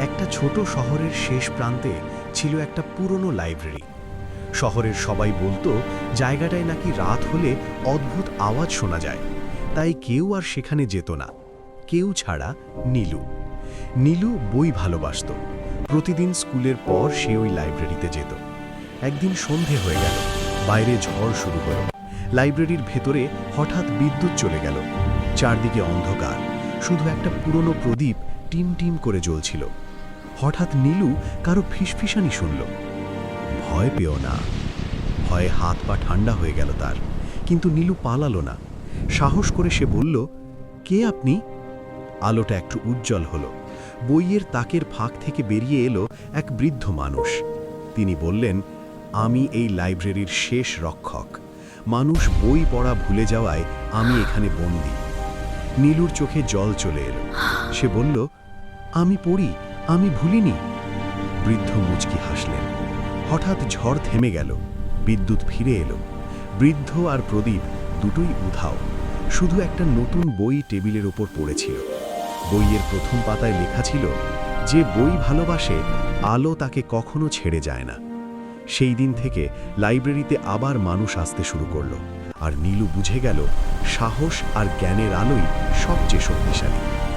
একটা ছোট শহরের শেষ প্রান্তে ছিল একটা পুরনো লাইব্রেরি। শহরের সবাই বলতো, জায়গাটায় নাকি রাত হলে অদ্ভুত আওয়াজ শোনা যায়। তাই কেউ আর সেখানে যেত না। কেউ ছাড়া নীলু। নীলু বই ভালোবাসত। প্রতিদিন স্কুলের পর সে ওই লাইব্রেরিতে যেত। একদিন সন্ধে হয়ে গেল, বাইরে ঝড় শুরু হলো। লাইব্রেরির ভেতরে হঠাৎ বিদ্যুৎ চলে গেল। চারদিকে অন্ধকার। শুধু একটা পুরনো প্রদীপ টিম টিম করে জ্বলছিল। হঠাৎ নীলু কারও ফিসফিসানি শুনল। ভয় পেও না। ভয়ে হাত পা ঠান্ডা হয়ে গেল তার, কিন্তু নীলু পালালো না। সাহস করে সে বলল, কে আপনি? আলোটা একটু উজ্জ্বল হলো। বইয়ের তাকের ফাঁক থেকে বেরিয়ে এলো এক বৃদ্ধ মানুষ। তিনি বললেন, আমি এই লাইব্রেরির শেষ রক্ষক। মানুষ বই পড়া ভুলে যাওয়ায় আমি এখানে বন্দি। নীলুর চোখে জল চলে এলো। সে বলল, আমি পড়ি। আমি ভুলিনি। বৃদ্ধ মুচকি হাসলেন। হঠাৎ ঝড় থেমে গেল। বিদ্যুৎ ফিরে এলো। বৃদ্ধ আর প্রদীপ দুটোই উধাও। শুধু একটা নতুন বই টেবিলের ওপর পড়েছিল। বইয়ের প্রথম পাতায় লেখা ছিল যে বই ভালোবাসে, আলো তাকে কখনো ছেড়ে যায় না। সেই দিন থেকে লাইব্রেরিতে আবার মানুষ আসতে শুরু করল। আর নীলু বুঝে গেল, সাহস আর জ্ঞানের আলোই সবচেয়ে শক্তিশালী।